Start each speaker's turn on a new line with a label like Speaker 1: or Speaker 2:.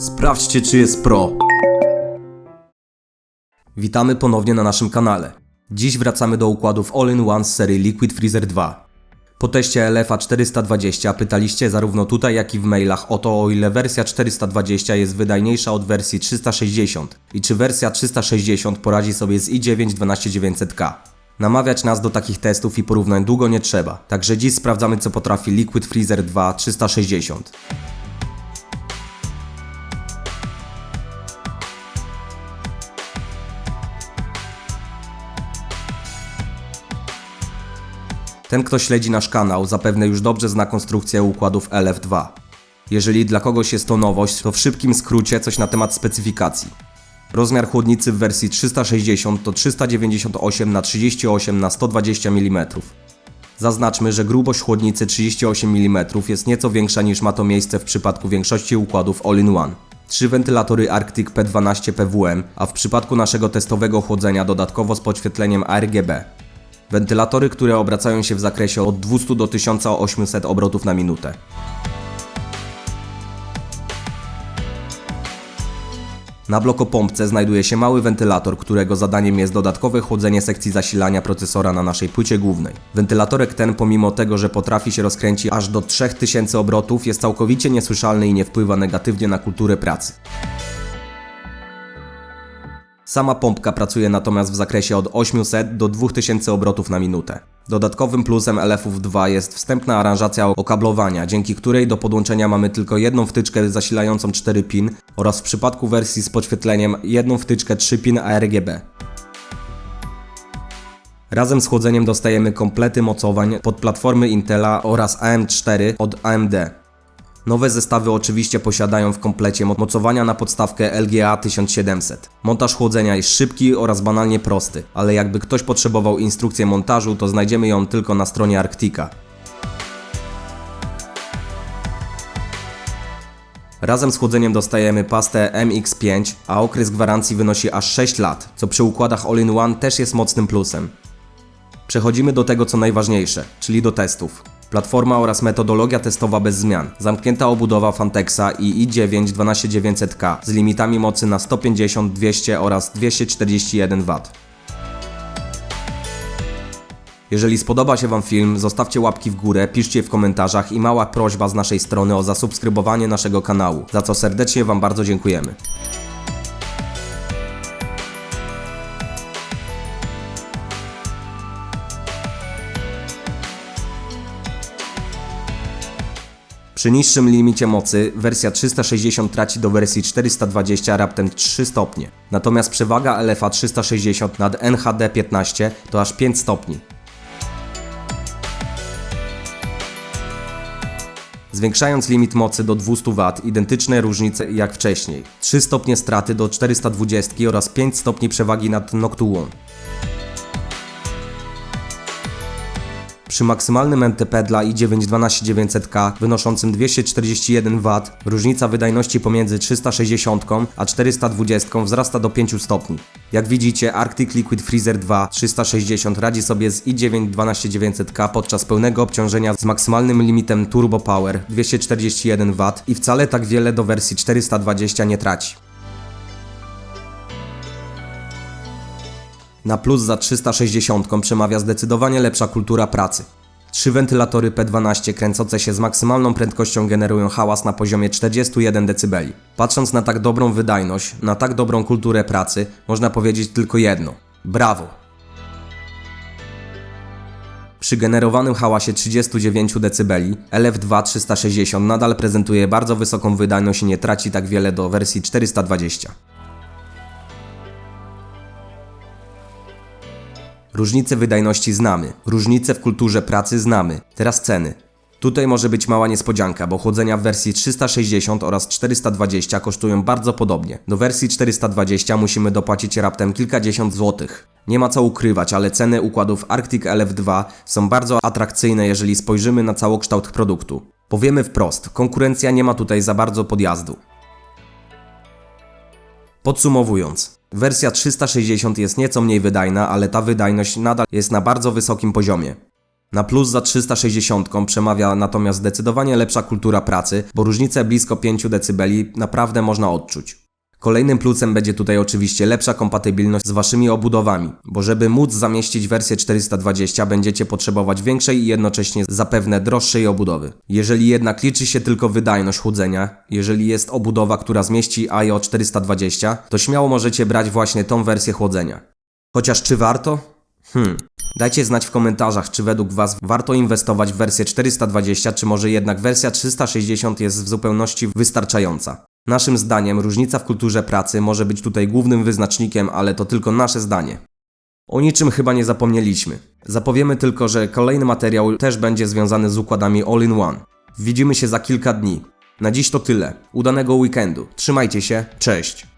Speaker 1: Sprawdźcie, czy jest pro. Witamy ponownie na naszym kanale. Dziś wracamy do układów All-in-One z serii Liquid Freezer 2. Po teście LFA 420 pytaliście zarówno tutaj, jak i w mailach o to, o ile wersja 420 jest wydajniejsza od wersji 360 i czy wersja 360 poradzi sobie z i9 12900K. Namawiać nas do takich testów i porównań długo nie trzeba, także dziś sprawdzamy co potrafi Liquid Freezer 2 360. Ten, kto śledzi nasz kanał, zapewne już dobrze zna konstrukcję układów LF2. Jeżeli dla kogoś jest to nowość, to w szybkim skrócie coś na temat specyfikacji. Rozmiar chłodnicy w wersji 360 to 398 na 38 na 120 mm. Zaznaczmy, że grubość chłodnicy 38 mm jest nieco większa niż ma to miejsce w przypadku większości układów All-in-One. Trzy wentylatory Arctic P12 PWM, a w przypadku naszego testowego chłodzenia dodatkowo z podświetleniem ARGB. Wentylatory, które obracają się w zakresie od 200 do 1800 obrotów na minutę. Na blokopompce znajduje się mały wentylator, którego zadaniem jest dodatkowe chłodzenie sekcji zasilania procesora na naszej płycie głównej. Wentylatorek ten, pomimo tego, że potrafi się rozkręcić aż do 3000 obrotów, jest całkowicie niesłyszalny i nie wpływa negatywnie na kulturę pracy. Sama pompka pracuje natomiast w zakresie od 800 do 2000 obrotów na minutę. Dodatkowym plusem LF-ów 2 jest wstępna aranżacja okablowania, dzięki której do podłączenia mamy tylko jedną wtyczkę zasilającą 4 pin oraz w przypadku wersji z podświetleniem jedną wtyczkę 3 pin ARGB. Razem z chłodzeniem dostajemy komplety mocowań pod platformy Intela oraz AM4 od AMD. Nowe zestawy oczywiście posiadają w komplecie mo- mocowania na podstawkę LGA 1700. Montaż chłodzenia jest szybki oraz banalnie prosty, ale jakby ktoś potrzebował instrukcję montażu, to znajdziemy ją tylko na stronie Arctica. Razem z chłodzeniem dostajemy pastę MX5, a okres gwarancji wynosi aż 6 lat, co przy układach All-in-One też jest mocnym plusem. Przechodzimy do tego co najważniejsze, czyli do testów. Platforma oraz metodologia testowa bez zmian. Zamknięta obudowa Fantexa i i9 12900K z limitami mocy na 150, 200 oraz 241 W. Jeżeli spodoba się Wam film, zostawcie łapki w górę, piszcie w komentarzach i mała prośba z naszej strony o zasubskrybowanie naszego kanału, za co serdecznie Wam bardzo dziękujemy. Przy niższym limicie mocy wersja 360 traci do wersji 420 raptem 3 stopnie. Natomiast przewaga LFA 360 nad NHD 15 to aż 5 stopni. Zwiększając limit mocy do 200 W, identyczne różnice jak wcześniej. 3 stopnie straty do 420 oraz 5 stopni przewagi nad Noctuą. Przy maksymalnym MTP dla i9 12900K wynoszącym 241 W różnica wydajności pomiędzy 360 a 420 wzrasta do 5 stopni. Jak widzicie Arctic Liquid Freezer 2 360 radzi sobie z i9 12900K podczas pełnego obciążenia z maksymalnym limitem Turbo Power 241 W i wcale tak wiele do wersji 420 nie traci. Na plus za 360 przemawia zdecydowanie lepsza kultura pracy. Trzy wentylatory P12 kręcące się z maksymalną prędkością generują hałas na poziomie 41 dB. Patrząc na tak dobrą wydajność, na tak dobrą kulturę pracy, można powiedzieć tylko jedno: brawo! Przy generowanym hałasie 39 dB LF2 360 nadal prezentuje bardzo wysoką wydajność i nie traci tak wiele do wersji 420. Różnice wydajności znamy, różnice w kulturze pracy znamy. Teraz ceny. Tutaj może być mała niespodzianka, bo chłodzenia w wersji 360 oraz 420 kosztują bardzo podobnie. Do wersji 420 musimy dopłacić raptem kilkadziesiąt złotych. Nie ma co ukrywać, ale ceny układów Arctic LF2 są bardzo atrakcyjne, jeżeli spojrzymy na całokształt produktu. Powiemy wprost, konkurencja nie ma tutaj za bardzo podjazdu. Podsumowując, wersja 360 jest nieco mniej wydajna, ale ta wydajność nadal jest na bardzo wysokim poziomie. Na plus za 360 przemawia natomiast zdecydowanie lepsza kultura pracy, bo różnicę blisko 5 dB naprawdę można odczuć. Kolejnym plusem będzie tutaj oczywiście lepsza kompatybilność z waszymi obudowami, bo żeby móc zamieścić wersję 420 będziecie potrzebować większej i jednocześnie zapewne droższej obudowy. Jeżeli jednak liczy się tylko wydajność chłodzenia, jeżeli jest obudowa, która zmieści IO 420, to śmiało możecie brać właśnie tą wersję chłodzenia. Chociaż czy warto? Hmm. Dajcie znać w komentarzach, czy według Was warto inwestować w wersję 420, czy może jednak wersja 360 jest w zupełności wystarczająca. Naszym zdaniem różnica w kulturze pracy może być tutaj głównym wyznacznikiem, ale to tylko nasze zdanie. O niczym chyba nie zapomnieliśmy. Zapowiemy tylko, że kolejny materiał też będzie związany z układami All-in-One. Widzimy się za kilka dni. Na dziś to tyle. Udanego weekendu. Trzymajcie się. Cześć.